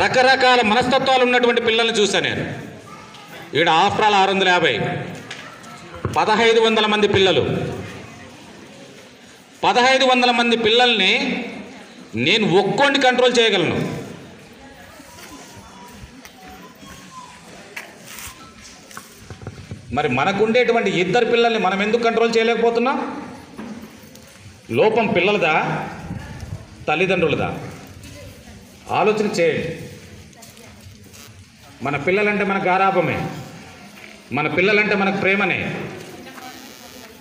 రకరకాల మనస్తత్వాలు ఉన్నటువంటి పిల్లల్ని చూశాను నేను. ఈడ ఆఫ్రాల్ ఆరు వందల యాభై పదహైదు వందల మంది పిల్లలు. పదహైదు వందల మంది పిల్లల్ని నేను ఒక్కోండి కంట్రోల్ చేయగలను. మరి మనకుండేటువంటి ఇద్దరు పిల్లల్ని మనం ఎందుకు కంట్రోల్ చేయలేకపోతున్నాం? లోపం పిల్లలదా? తల్లిదండ్రులదా? ఆలోచన చేయండి. మన పిల్లలంటే మనకు ఆరాపమే. మన పిల్లలంటే మనకు ప్రేమనే.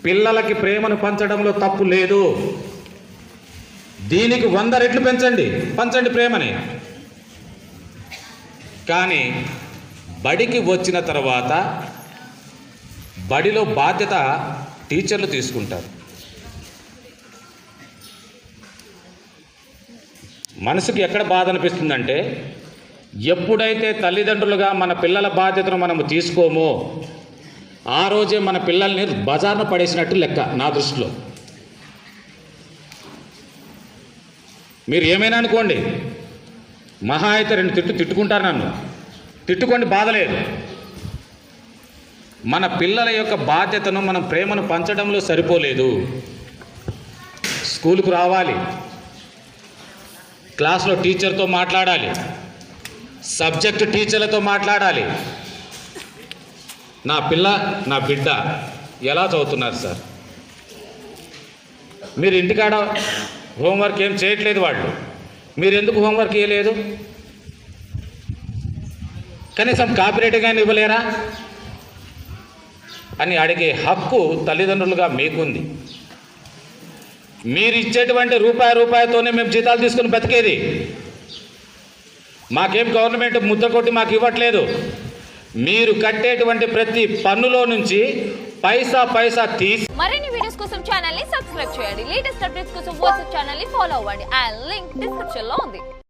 పిల్లలకి ప్రేమను పంచడంలో తప్పు లేదు. దీనికి వంద రెట్లు పెంచండి. పంచండి ప్రేమని. కానీ బడికి వచ్చిన తర్వాత బడిలో బాధ్యత టీచర్లు తీసుకుంటారు. మనసుకి ఎక్కడ బాధ అనిపిస్తుందంటే ఎప్పుడైతే తల్లిదండ్రులుగా మన పిల్లల బాధ్యతను మనము తీసుకోమో ఆ రోజే మన పిల్లల్ని బజార్న పడేసినట్టు లెక్క నా దృష్టిలో. మీరు ఏమైనా అనుకోండి మహా అయితే రెండు తిట్టు తిట్టుకుంటారు నన్ను. తిట్టుకోండి బాధలేదు మన పిల్లల యొక్క బాధ్యతను మనం ప్రేమను పంచడంలో సరిపోలేదు. స్కూల్కు రావాలి. క్లాస్లో టీచర్తో మాట్లాడాలి. సబ్జెక్ట్ టీచర్లతో మాట్లాడాలి. నా పిల్ల నా బిడ్డ ఎలా చదువుతున్నారు సార్? మీరు ఇంటికాడ హోంవర్క్ ఏం చేయట్లేదు వాళ్ళు. మీరు ఎందుకు హోంవర్క్ చేయలేదు కనీసం కాపీరేట్గా ఇవ్వలేరా? అని అడిగే హక్కు తల్లిదండ్రులుగా మీకుంది. మీరు ఇచ్చేటువంటి రూపాయి రూపాయితోనే మేము జీతాలు తీసుకుని బతికేది. మాకేం గవర్నమెంట్ ముద్ద కొట్టి మాకు ఇవ్వట్లేదు. మీరు కట్టేటువంటి ప్రతి పన్నులో నుంచి పైసా పైసా తీసి మరిన్ని వీడియోస్ కోసం ఛానల్ని సబ్స్క్రైబ్ చేయండి. లేటెస్ట్ అప్డేట్స్ కోసం వాట్సాప్ ఛానల్ని ఫాలో అవ్వండి. ఆ లింక్ డిస్క్రిప్షన్లో ఉంది.